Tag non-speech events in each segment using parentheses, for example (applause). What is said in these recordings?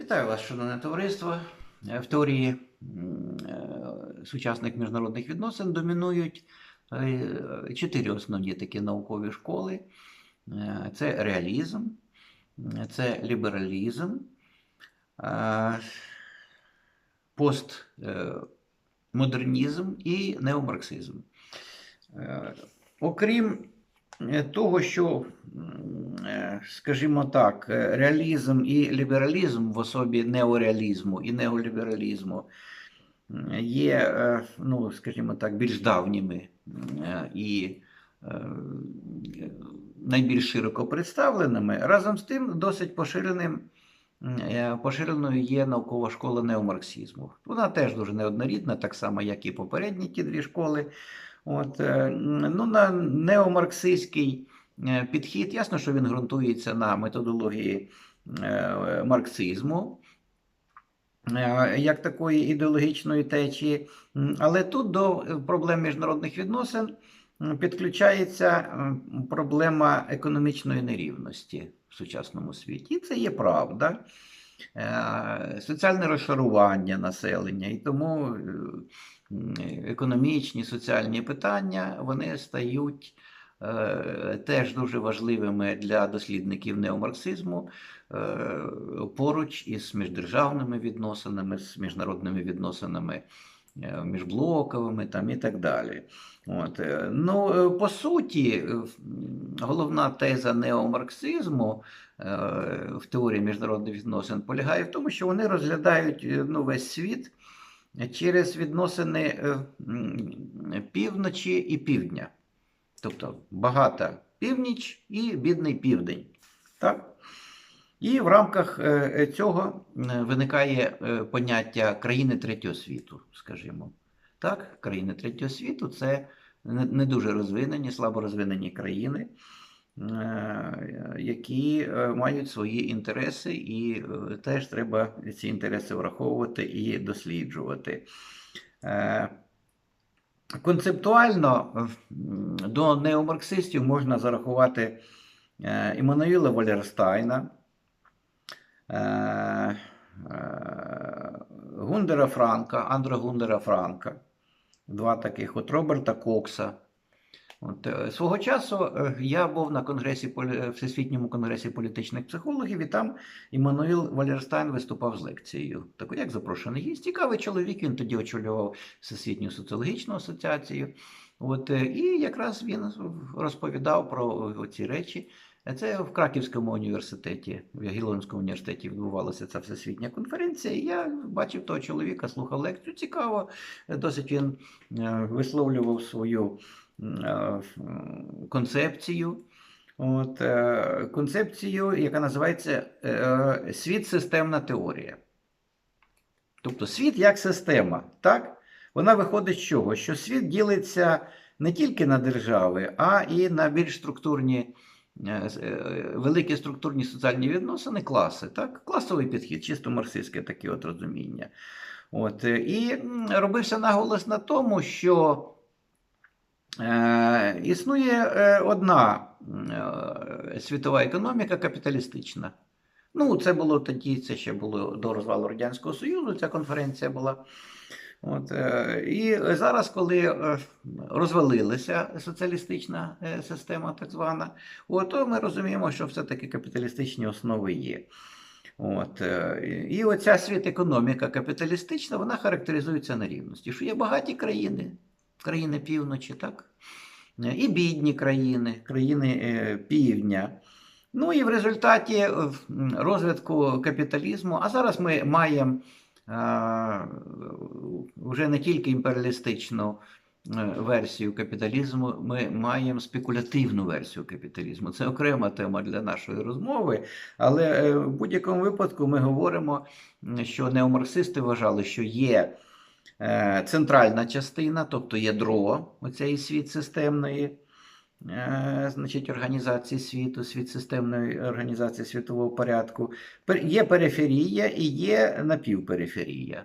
Вітаю вас, шановне товариство. Е, В теорії е, сучасних міжнародних відносин домінують е, чотири основні такі наукові школи: це реалізм, це лібералізм, постмодернізм і неомарксизм. Окрім того, що, е, скажімо так, е, реалізм і лібералізм в особі неореалізму і неолібералізму є, е, ну, скажімо так, більш давніми е, і е, найбільш широко представленими, разом з тим досить поширеним. е, Поширеною є наукова школа неомарксизму. Вона теж дуже неоднорідна, так само, як і попередні ті дві школи. От, е, ну, на неомарксистський е, підхід, ясно, що він ґрунтується на методології е, марксизму, як такої ідеологічної течії. Але тут до проблем міжнародних відносин підключається проблема економічної нерівності в сучасному світі. І це є правда. Соціальне розшарування населення, і тому економічні, соціальні питання вони стають е, теж дуже важливими для дослідників неомарксизму е, поруч із міждержавними відносинами, з міжнародними відносинами е, міжблоковими там, і так далі. От. Ну, по суті, головна теза неомарксизму в теорії міжнародних відносин полягає в тому, що вони розглядають ну, весь світ через відносини е, півночі і півдня. Тобто багата північ і бідний південь. Так? І в рамках е, цього е, виникає е, поняття країни третього світу, скажімо. Так, країни третього світу це не дуже розвинені, слабо розвинені країни, які е, мають свої інтереси, і е, теж треба ці інтереси враховувати і досліджувати. Е, Концептуально до неомарксистів можна зарахувати е, Іммануїла Валерстайна, е, е, Гундера Франка, Андра Гундера Франка, два таких от Роберта Кокса. От, е, свого часу е, я був на конгресі Всесвітньому конгресі політичних психологів, і там Іммануїл Валерстайн виступав з лекцією. Так як запрошений гість. Цікавий чоловік, він тоді очолював Всесвітню соціологічну асоціацію. От, е, і якраз він розповідав про ці речі. Це в Краківському університеті, в Ягелонському університеті відбувалася ця всесвітня конференція. І я бачив того чоловіка, слухав лекцію. Цікаво, е, досить він е, висловлював свою е, концепцію. От, е, концепцію, яка називається е, світ системна теорія. Тобто світ як система. Так? Вона виходить з чого? Що світ ділиться не тільки на держави, а і на більш структурні, е, е, великі структурні соціальні відносини, класи. Так? Класовий підхід, чисто марксистське таке от розуміння. От, е, і робився наголос на тому, що Е, існує е, одна е, світова економіка капіталістична. Ну, це було тоді, це ще було до розвалу Радянського Союзу, ця конференція була. От, е, і зараз, коли е, розвалилася соціалістична е, система, так звана, от, то ми розуміємо, що все-таки капіталістичні основи є. От, е, і оця світ економіка капіталістична, вона характеризується на рівності, що є багаті країни, країни півночі, так? Е, І бідні країни, країни е, півдня. Ну і в результаті е, розвитку капіталізму, а зараз ми маємо вже не тільки імперіалістичну версію капіталізму, ми маємо спекулятивну версію капіталізму. Це окрема тема для нашої розмови. Але в будь-якому випадку ми говоримо, що неомарксисти вважали, що є центральна частина, тобто ядро оцієї світ системної. е, Значить, організації світу, світ системної організації світового порядку. Є периферія і є напівпериферія.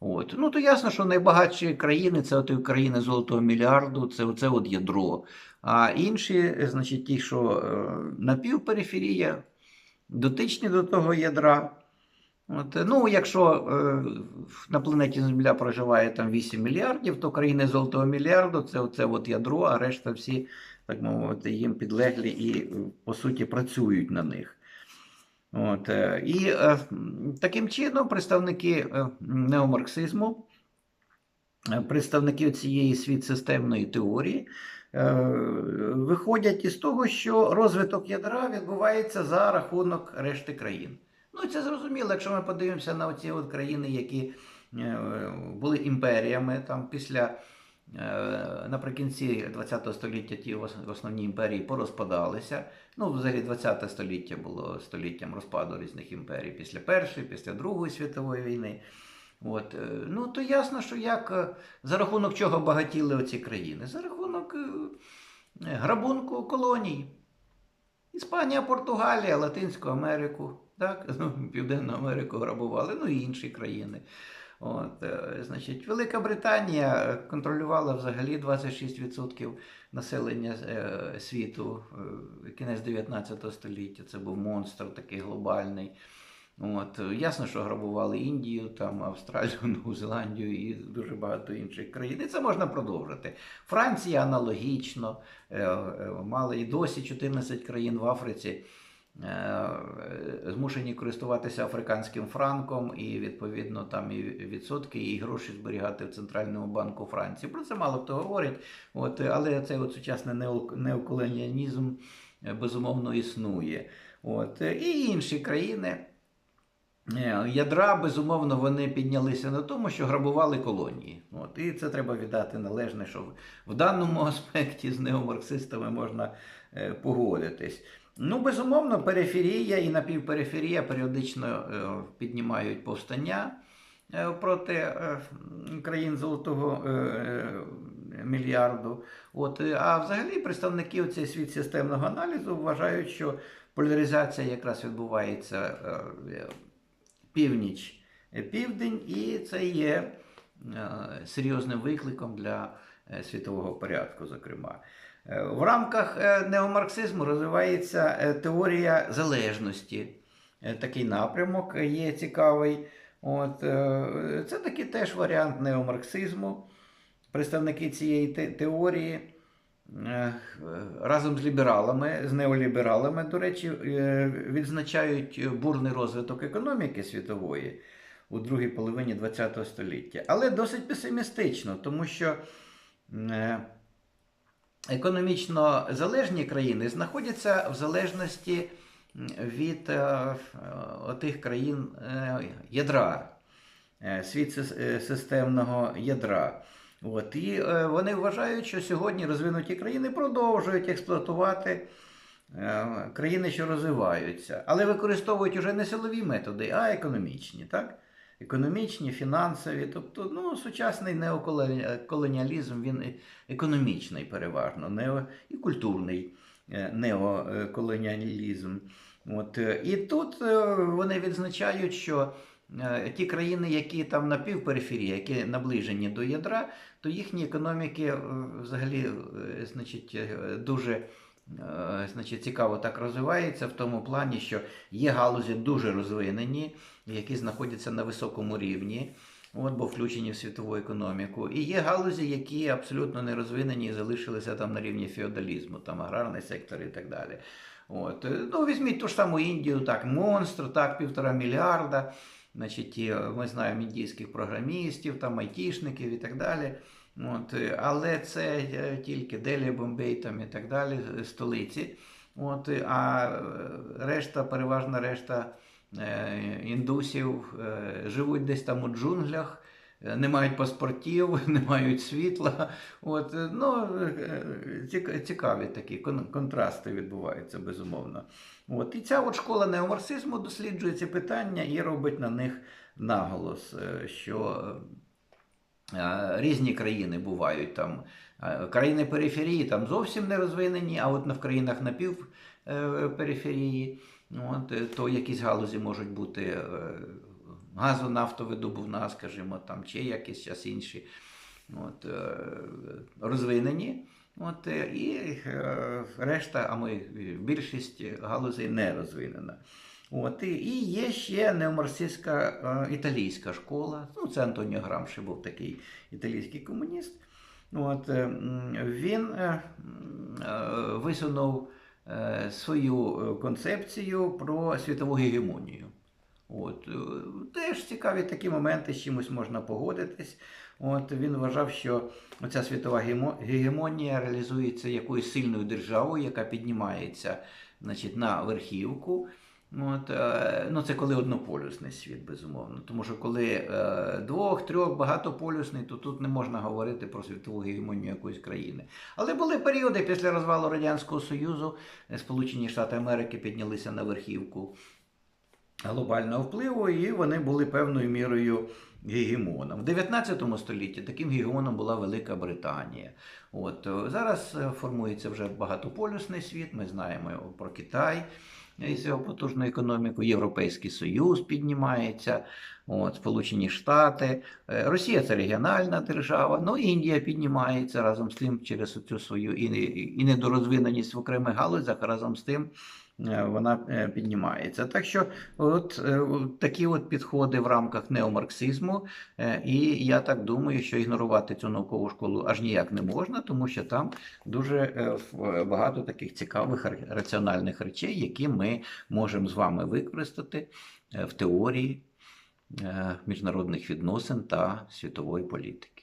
От. Ну, то ясно, що найбагатші країни це от країни золотого мільярду, це оце от ядро. А інші, е, значить, ті, що е, напівпериферія, дотичні до того ядра, От, е, ну, якщо е, на планеті Земля проживає там 8 мільярдів, то країни золотого мільярду це оце от ядро, а решта всі, так мовити, їм підлеглі і, е, по суті, працюють на них. От, е, і е, таким чином представники е, неомарксизму, представники цієї світсистемної теорії виходять із того, що розвиток ядра відбувається за рахунок решти країн. Ну, це зрозуміло, якщо ми подивимося на ці от країни, які е, були імперіями там після. е, Наприкінці ХХ століття ті основні імперії порозпадалися. Ну, взагалі, ХХ століття було століттям розпаду різних імперій після Першої, після Другої світової війни. От, е, ну, то ясно, що як за рахунок чого багатіли оці країни? За рахунок грабунку колоній. Іспанія, Португалія, Латинську Америку, так? (laughs) Ну, Південну Америку грабували, ну і інші країни. От, е, значить, Велика Британія е, контролювала взагалі 26% населення е, світу кінець 19 століття. Це був монстр такий глобальний. От, ясно, що грабували Індію, там, Австралію, (laughs) Нову Зеландію і дуже багато інших країн. І це можна продовжити. Франція аналогічно мала і досі 14 країн в Африці. Е, Змушені користуватися африканським франком, і відповідно там і відсотки, і гроші зберігати в Центральному банку Франції. Про це мало хто говорить. От, але цей от сучасний нео- неоколоніалізм е, безумовно існує. От, е, і інші країни. Е, Ядра, безумовно, вони піднялися на тому, що грабували колонії. От, і це треба віддати належне, що в даному (laughs) аспекті з неомарксистами можна е, погодитись. Ну, безумовно, периферія і напівпериферія періодично е, піднімають повстання проти країн золотого мільярду. От, а взагалі представники цієї світ системного аналізу вважають, що поляризація якраз відбувається північ, е, південь, і це є е, серйозним викликом для е, світового порядку, зокрема. В рамках неомарксизму розвивається теорія залежності. Такий напрямок є цікавий. От, це такий теж варіант неомарксизму. Представники цієї теорії разом з лібералами, з неолібералами, до речі, е, відзначають бурний розвиток економіки світової у другій половині ХХ століття. Але досить песимістично, тому що е, економічно залежні країни знаходяться в залежності від е, е, країн е, ядра, е, світ е, системного ядра. От, і е, вони вважають, що сьогодні розвинуті країни продовжують експлуатувати е, країни, що розвиваються, але використовують уже не силові методи, а економічні. Так? Економічні, фінансові. Тобто, ну, сучасний неоколоніалізм він економічний переважно, нео, і культурний е, неоколоніалізм. От, е, і тут е, вони відзначають, що ті країни, які там на півпериферії, які наближені до ядра, то їхні економіки е, взагалі е, значить, е, дуже е, значить, цікаво так розвиваються в тому плані, що є галузі дуже розвинені, які знаходяться на високому рівні. От, бо включені в світову економіку. І є галузі, які абсолютно не розвинені і залишилися там на рівні феодалізму, там аграрний сектор і так далі. От. е, Ну, візьміть ту ж саму Індію, так, монстр, так, півтора мільярда. Значить, е, ми знаємо індійських програмістів, там айтішників і так далі. От, е, але це е, тільки Делі, Бомбей там і так далі, столиці. От, а решта, переважна решта індусів живуть десь там у джунглях, не мають паспортів, (laughs) не мають світла. От, е, ну, е, цікаві такі контрасти відбуваються, безумовно. От, і ця от школа неомарксизму досліджує ці питання і робить на них наголос, е, що е, різні країни бувають там. е, Країни периферії там зовсім не розвинені, а от на в країнах напівпериферії, от, е, то якісь галузі можуть бути е, газонафтовидобувна, скажімо, там, чи якісь час інші от, е, розвинені. От, е, і е, решта, а ми більшість галузей не розвинена. От, і, є ще неомарксистська е, італійська школа. Ну, це Антоніо Грамши був такий італійський комуніст. От, він висунув свою концепцію про світову гегемонію. От, е, теж цікаві такі моменти, з чимось можна погодитись. От, він вважав, що оця світова гегемонія реалізується якоюсь сильною державою, яка піднімається значить, на верхівку. От, е, ну, це коли однополюсний світ, безумовно. Тому що коли е, двох, трьох, багатополюсний, то тут не можна говорити про світову гегемонію якоїсь країни. Але були періоди після розвалу Радянського Союзу, Сполучені Штати Америки піднялися на верхівку глобального впливу, і вони були певною мірою гегемоном. В 19 столітті таким гегемоном була Велика Британія. От, е, зараз е, формується вже багатополюсний світ, ми знаємо про Китай із його потужною економікою, Європейський Союз піднімається, от, Сполучені Штати, Е, Росія це регіональна держава, ну Індія піднімається разом з тим через цю свою і, і недорозвиненість в окремих галузях, разом з тим вона е, піднімається. Так що от е, такі от підходи в рамках неомарксизму, е, і я так думаю, що ігнорувати цю наукову школу аж ніяк не можна, тому що там дуже е, багато таких цікавих раціональних речей, які ми можемо з вами використати е, в теорії е, міжнародних відносин та світової політики.